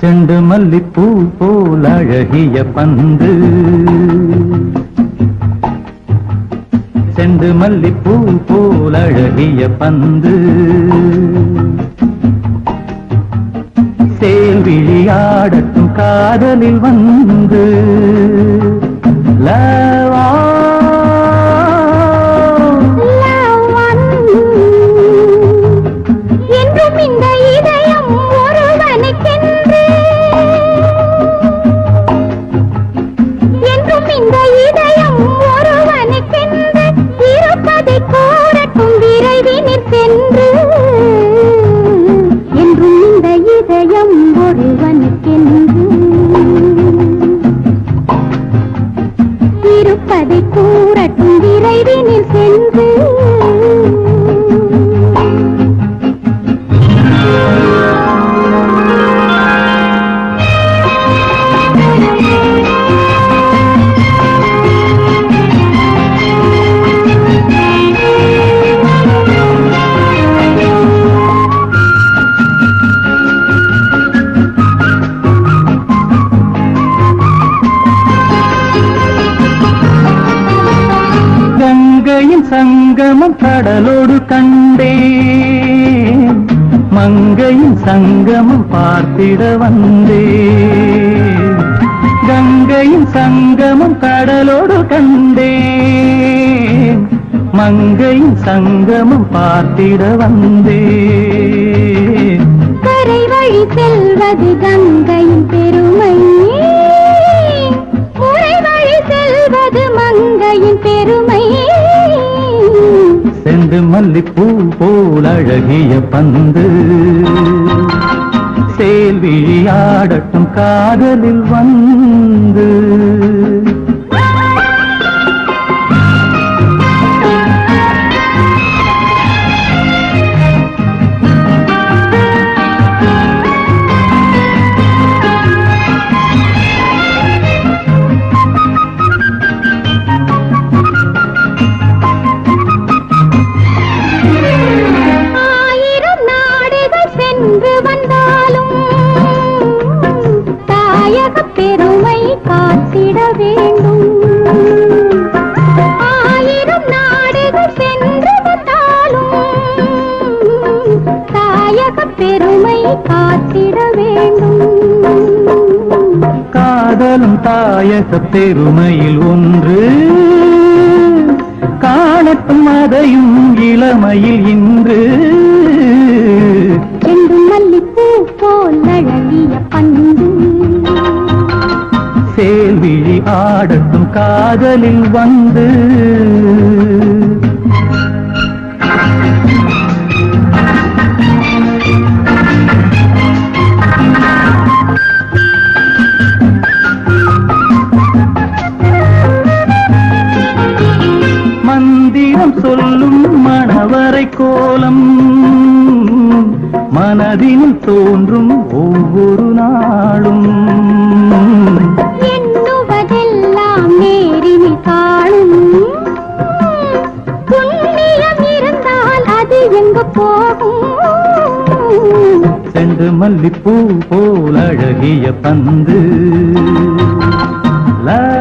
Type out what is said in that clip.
Cent மல்லிப்பூ போல் அழகிய பந்து. செண்டு மல்லிப்பூ போல் அழகிய பந்து. சேல் விழியாடட்டும் காதலில் வந்து. இந்த இதயம் ஒருவனுக்கென்று இருப்பதை கூறட்டும் விரைவினிற் சென்று என்றும் இந்த இதயம் ஒருவனுக்கென்று இருப்பதை கூறட்டும் விரைவினில் சென்று சங்கமம் கடலோடு கண்டேன். மங்கையின் சங்கமம் பார்த்திட வந்தே கங்கையின் சங்கமம் கடலோடு கண்டேன். மங்கையின் சங்கமம் பார்த்திட வந்தே கரை வழி செல்வது கங்கையின் பெருமை. முறை வழி செல்வது மங்கையின் பெருமை. செண்டு மல்லிப்பூ போல் அழகிய பந்து. சேல்விழியாடட்டும் காதலில் வந்து காதலும் தாயக பெருமையில் ஒன்று காணட்டும் அதையும் இளமையில் இன்று. மட்டும் காதலில் வந்து மந்திரம் சொல்லும் மணவரை கோலம் மனதில் தோன்றும் ஒவ்வொரு நாளும். மல்லிப்பூ போல் அழகிய பந்து. லா